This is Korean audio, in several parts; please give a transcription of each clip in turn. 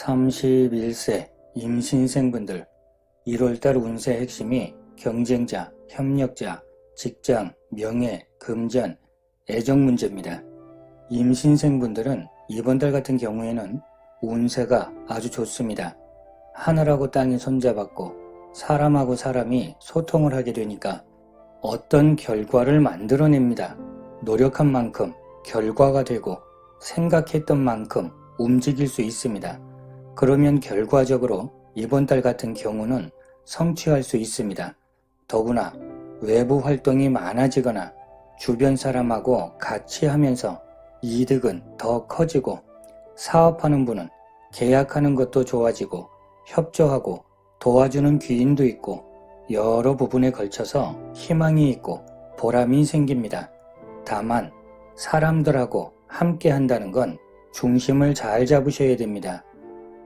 31세 임신생분들 1월달 운세 핵심이 경쟁자, 협력자, 직장, 명예, 금전, 애정 문제입니다. 임신생분들은 이번 달 같은 경우에는 운세가 아주 좋습니다. 하늘하고 땅이 손잡았고 사람하고 사람이 소통을 하게 되니까 어떤 결과를 만들어냅니다. 노력한 만큼 결과가 되고 생각했던 만큼 움직일 수 있습니다. 그러면 결과적으로 이번 달 같은 경우는 성취할 수 있습니다. 더구나 외부 활동이 많아지거나 주변 사람하고 같이 하면서 이득은 더 커지고 사업하는 분은 계약하는 것도 좋아지고 협조하고 도와주는 귀인도 있고 여러 부분에 걸쳐서 희망이 있고 보람이 생깁니다. 다만 사람들하고 함께 한다는 건 중심을 잘 잡으셔야 됩니다.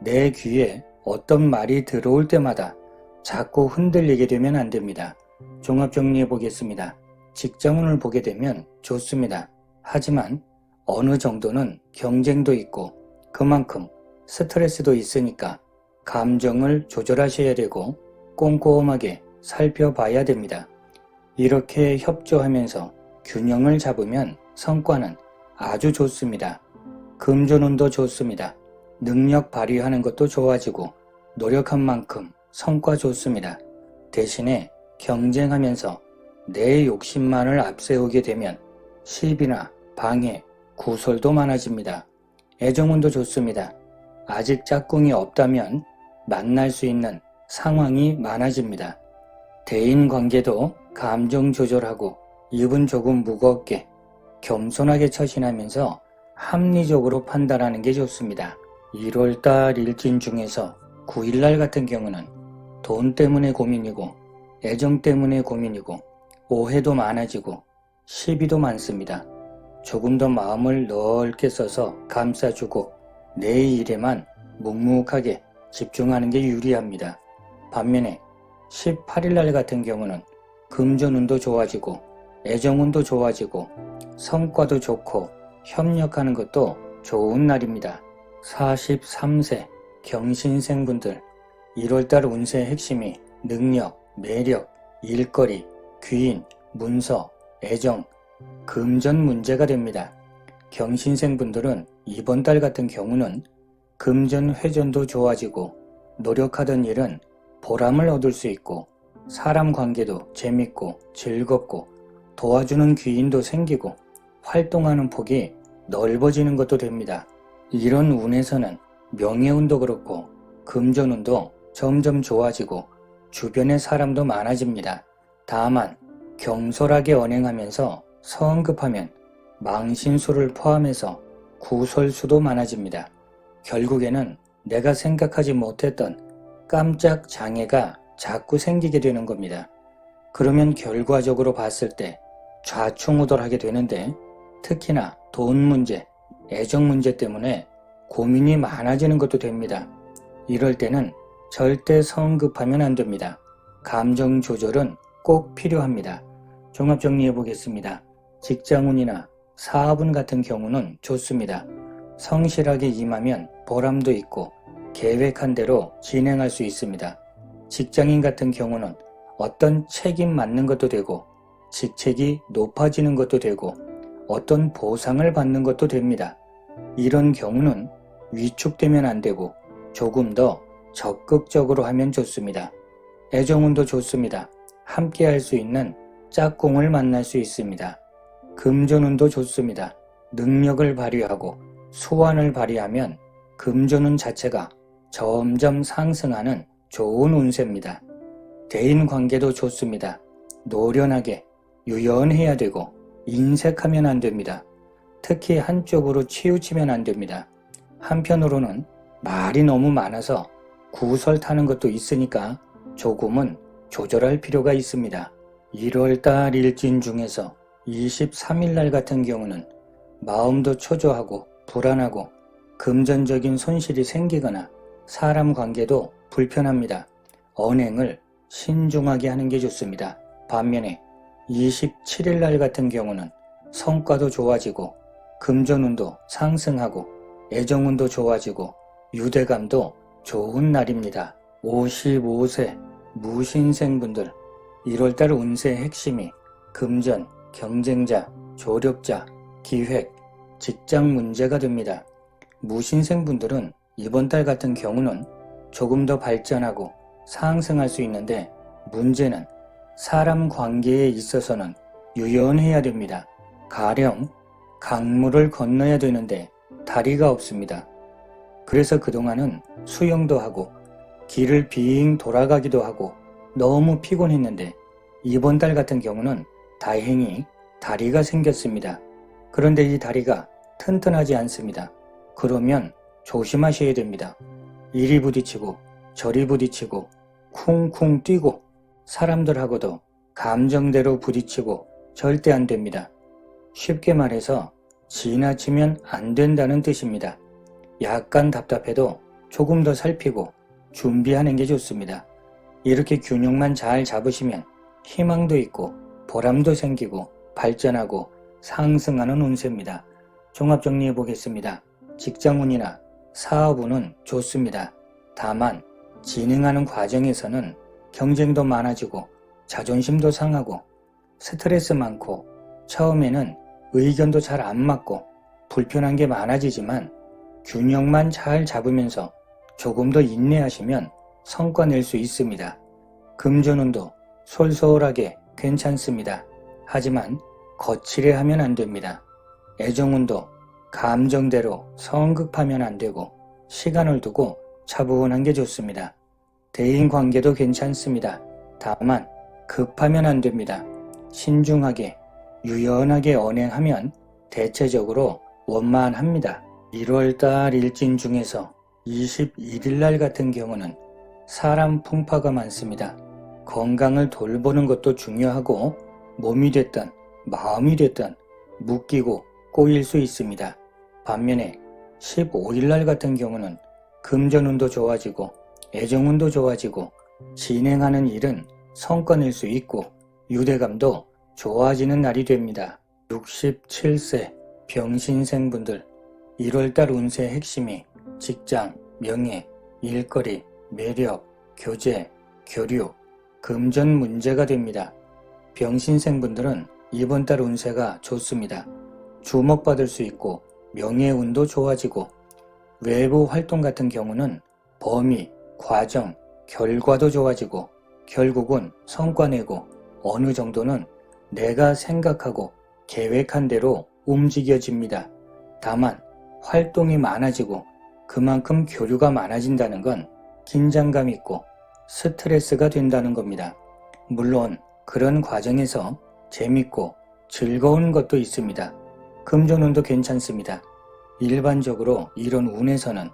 내 귀에 어떤 말이 들어올 때마다 자꾸 흔들리게 되면 안 됩니다. 종합 정리해 보겠습니다. 직장운을 보게 되면 좋습니다. 하지만 어느 정도는 경쟁도 있고 그만큼 스트레스도 있으니까 감정을 조절하셔야 되고 꼼꼼하게 살펴봐야 됩니다. 이렇게 협조하면서 균형을 잡으면 성과는 아주 좋습니다. 금전운도 좋습니다. 능력 발휘하는 것도 좋아지고 노력한 만큼 성과 좋습니다. 대신에 경쟁하면서 내 욕심만을 앞세우게 되면 시비나 방해, 구설도 많아집니다. 애정운도 좋습니다. 아직 짝꿍이 없다면 만날 수 있는 상황이 많아집니다. 대인 관계도 감정 조절하고 입은 조금 무겁게 겸손하게 처신하면서 합리적으로 판단하는 게 좋습니다. 1월달 일진 중에서 9일날 같은 경우는 돈 때문에 고민이고 애정 때문에 고민이고 오해도 많아지고 시비도 많습니다. 조금 더 마음을 넓게 써서 감싸주고 내 일에만 묵묵하게 집중하는 게 유리합니다. 반면에 18일날 같은 경우는 금전운도 좋아지고 애정운도 좋아지고 성과도 좋고 협력하는 것도 좋은 날입니다. 43세 경신생분들 1월달 운세 핵심이 능력, 매력, 일거리, 귀인, 문서, 애정, 금전 문제가 됩니다. 경신생분들은 이번 달 같은 경우는 금전 회전도 좋아지고 노력하던 일은 보람을 얻을 수 있고 사람 관계도 재밌고 즐겁고 도와주는 귀인도 생기고 활동하는 폭이 넓어지는 것도 됩니다. 이런 운에서는 명예운도 그렇고 금전운도 점점 좋아지고 주변에 사람도 많아집니다. 다만 경솔하게 언행하면서 성급하면 망신수를 포함해서 구설수도 많아집니다. 결국에는 내가 생각하지 못했던 깜짝 장애가 자꾸 생기게 되는 겁니다. 그러면 결과적으로 봤을 때 좌충우돌하게 되는데 특히나 돈 문제, 애정 문제 때문에 고민이 많아지는 것도 됩니다. 이럴 때는 절대 성급하면 안 됩니다. 감정 조절은 꼭 필요합니다. 종합 정리해 보겠습니다. 직장운이나 사업운 같은 경우는 좋습니다. 성실하게 임하면 보람도 있고 계획한 대로 진행할 수 있습니다. 직장인 같은 경우는 어떤 책임 맡는 것도 되고 직책이 높아지는 것도 되고 어떤 보상을 받는 것도 됩니다. 이런 경우는 위축되면 안 되고 조금 더 적극적으로 하면 좋습니다. 애정운도 좋습니다. 함께 할 수 있는 짝꿍을 만날 수 있습니다. 금전운도 좋습니다. 능력을 발휘하고 수완을 발휘하면 금전운 자체가 점점 상승하는 좋은 운세입니다. 대인 관계도 좋습니다. 노련하게 유연해야 되고 인색하면 안 됩니다. 특히 한쪽으로 치우치면 안 됩니다. 한편으로는 말이 너무 많아서 구설 타는 것도 있으니까 조금은 조절할 필요가 있습니다. 1월달 일진 중에서 23일날 같은 경우는 마음도 초조하고 불안하고 금전적인 손실이 생기거나 사람 관계도 불편합니다. 언행을 신중하게 하는 게 좋습니다. 반면에 27일 날 같은 경우는 성과도 좋아지고 금전운도 상승하고 애정운도 좋아지고 유대감도 좋은 날입니다. 55세 무신생분들 1월달 운세의 핵심이 금전, 경쟁자, 조력자, 기획, 직장 문제가 됩니다. 무신생분들은 이번 달 같은 경우는 조금 더 발전하고 상승할 수 있는데 문제는 사람 관계에 있어서는 유연해야 됩니다. 가령 강물을 건너야 되는데 다리가 없습니다. 그래서 그동안은 수영도 하고 길을 빙 돌아가기도 하고 너무 피곤했는데 이번 달 같은 경우는 다행히 다리가 생겼습니다. 그런데 이 다리가 튼튼하지 않습니다. 그러면 조심하셔야 됩니다. 이리 부딪히고 저리 부딪히고 쿵쿵 뛰고 사람들하고도 감정대로 부딪히고 절대 안 됩니다. 쉽게 말해서 지나치면 안 된다는 뜻입니다. 약간 답답해도 조금 더 살피고 준비하는 게 좋습니다. 이렇게 균형만 잘 잡으시면 희망도 있고 보람도 생기고 발전하고 상승하는 운세입니다. 종합 정리해 보겠습니다. 직장운이나 사업운은 좋습니다. 다만 진행하는 과정에서는 경쟁도 많아지고 자존심도 상하고 스트레스 많고 처음에는 의견도 잘 안 맞고 불편한 게 많아지지만 균형만 잘 잡으면서 조금 더 인내하시면 성과 낼 수 있습니다. 금전운도 솔솔하게 괜찮습니다. 하지만 거칠해 하면 안 됩니다. 애정운도 감정대로 성급하면 안 되고 시간을 두고 차분한 게 좋습니다. 대인 관계도 괜찮습니다. 다만 급하면 안 됩니다. 신중하게 유연하게 언행하면 대체적으로 원만합니다. 1월달 일진 중에서 21일 날 같은 경우는 사람 풍파가 많습니다. 건강을 돌보는 것도 중요하고 몸이 됐든 마음이 됐든 묶이고 꼬일 수 있습니다. 반면에 15일 날 같은 경우는 금전운도 좋아지고 애정운도 좋아지고 진행하는 일은 낼수 있고 유대감도 좋아지는 날이 됩니다. 67세 병신생분들 1월달 운세 핵심이 직장, 명예, 일거리, 매력, 교제, 교류, 금전 문제가 됩니다. 병신생분들은 이번 달 운세가 좋습니다. 주목받을 수 있고 명예운도 좋아지고 외부 활동 같은 경우는 범위, 과정, 결과도 좋아지고 결국은 성과 내고 어느 정도는 내가 생각하고 계획한 대로 움직여집니다. 다만 활동이 많아지고 그만큼 교류가 많아진다는 건 긴장감 있고 스트레스가 된다는 겁니다. 물론 그런 과정에서 재밌고 즐거운 것도 있습니다. 금전운도 괜찮습니다. 일반적으로 이런 운에서는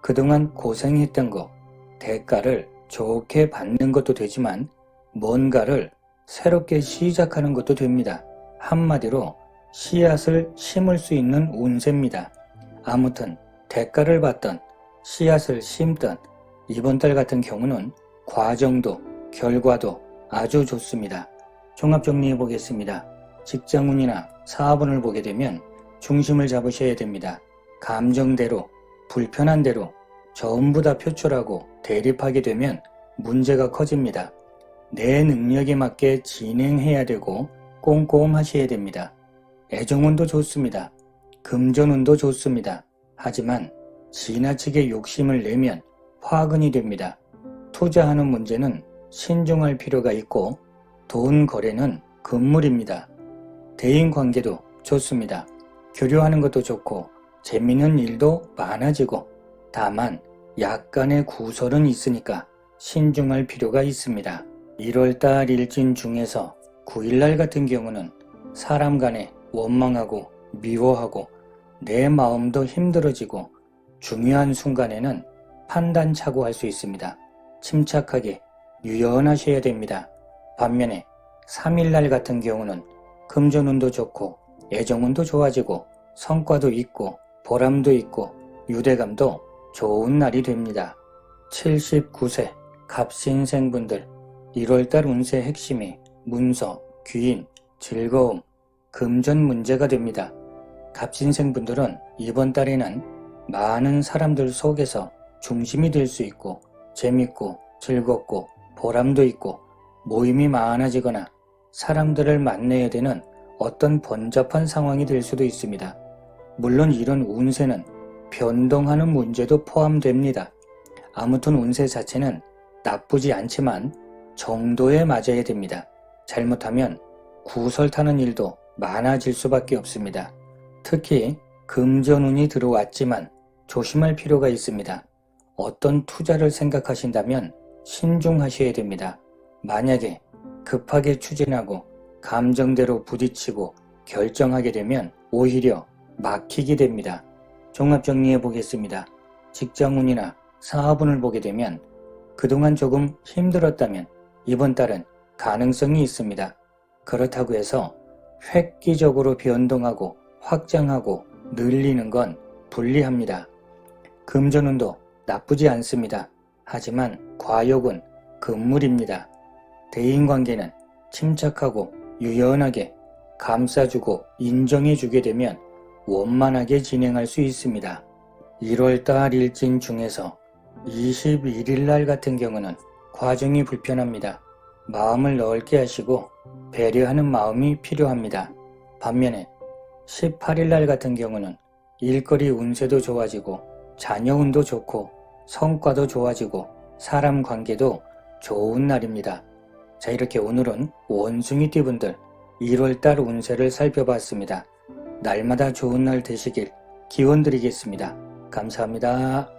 그동안 고생했던 거, 대가를 좋게 받는 것도 되지만 뭔가를 새롭게 시작하는 것도 됩니다. 한마디로 씨앗을 심을 수 있는 운세입니다. 아무튼 대가를 받던 씨앗을 심던 이번 달 같은 경우는 과정도 결과도 아주 좋습니다. 종합 정리해 보겠습니다. 직장운이나 사업운을 보게 되면 중심을 잡으셔야 됩니다. 감정대로, 불편한 대로 전부 다 표출하고 대립하게 되면 문제가 커집니다. 내 능력에 맞게 진행해야 되고 꼼꼼 하셔야 됩니다. 애정운도 좋습니다. 금전운도 좋습니다. 하지만 지나치게 욕심을 내면 화근이 됩니다. 투자하는 문제는 신중할 필요가 있고 돈 거래는 금물입니다. 대인 관계도 좋습니다. 교류하는 것도 좋고 재밌는 일도 많아지고 다만 약간의 구설은 있으니까 신중할 필요가 있습니다. 1월달 일진 중에서 9일날 같은 경우는 사람 간에 원망하고 미워하고 내 마음도 힘들어지고 중요한 순간에는 판단착오 할수 있습니다. 침착하게 유연하셔야 됩니다. 반면에 3일날 같은 경우는 금전운도 좋고 애정운도 좋아지고 성과도 있고 보람도 있고 유대감도 좋은 날이 됩니다. 79세 갑신생분들 1월달 운세 핵심이 문서, 귀인, 즐거움, 금전 문제가 됩니다. 갑신생분들은 이번 달에는 많은 사람들 속에서 중심이 될 수 있고 재밌고 즐겁고 보람도 있고 모임이 많아지거나 사람들을 만나야 되는 어떤 번잡한 상황이 될 수도 있습니다. 물론 이런 운세는 변동하는 문제도 포함됩니다. 아무튼 운세 자체는 나쁘지 않지만 정도에 맞아야 됩니다. 잘못하면 구설 타는 일도 많아질 수밖에 없습니다. 특히 금전운이 들어왔지만 조심할 필요가 있습니다. 어떤 투자를 생각하신다면 신중하셔야 됩니다. 만약에 급하게 추진하고 감정대로 부딪히고 결정하게 되면 오히려 막히게 됩니다. 종합 정리해 보겠습니다. 직장운이나 사업운을 보게 되면 그동안 조금 힘들었다면 이번 달은 가능성이 있습니다. 그렇다고 해서 획기적으로 변동하고 확장하고 늘리는 건 불리합니다. 금전운도 나쁘지 않습니다. 하지만 과욕은 금물입니다. 대인관계는 침착하고 유연하게 감싸주고 인정해주게 되면 원만하게 진행할 수 있습니다. 1월달 일진 중에서 21일 날 같은 경우는 과정이 불편합니다. 마음을 넓게 하시고 배려하는 마음이 필요합니다. 반면에 18일 날 같은 경우는 일거리 운세도 좋아지고 자녀 운도 좋고 성과도 좋아지고 사람 관계도 좋은 날입니다. 자 이렇게 오늘은 원숭이 띠분들 1월달 운세를 살펴봤습니다. 날마다 좋은 날 되시길 기원 드리겠습니다. 감사합니다.